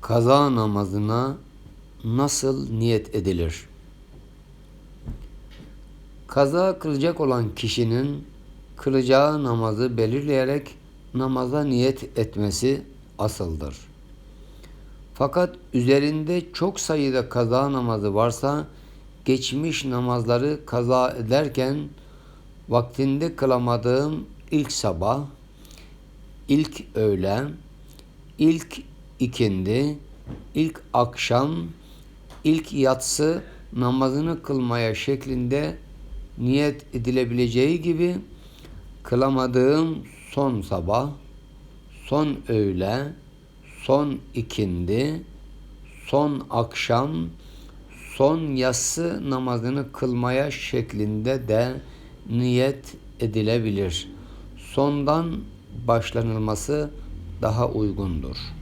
Kaza namazına nasıl niyet edilir? Kaza kılacak olan kişinin kılacağı namazı belirleyerek namaza niyet etmesi asıldır. Fakat üzerinde çok sayıda kaza namazı varsa geçmiş namazları kaza ederken vaktinde kılamadığım ilk sabah, ilk öğle, ilk ikindi, ilk akşam, ilk yatsı namazını kılmaya şeklinde niyet edilebileceği gibi kılamadığım son sabah, son öğle, son ikindi, son akşam, son yatsı namazını kılmaya şeklinde de niyet edilebilir. Sondan başlanılması daha uygundur.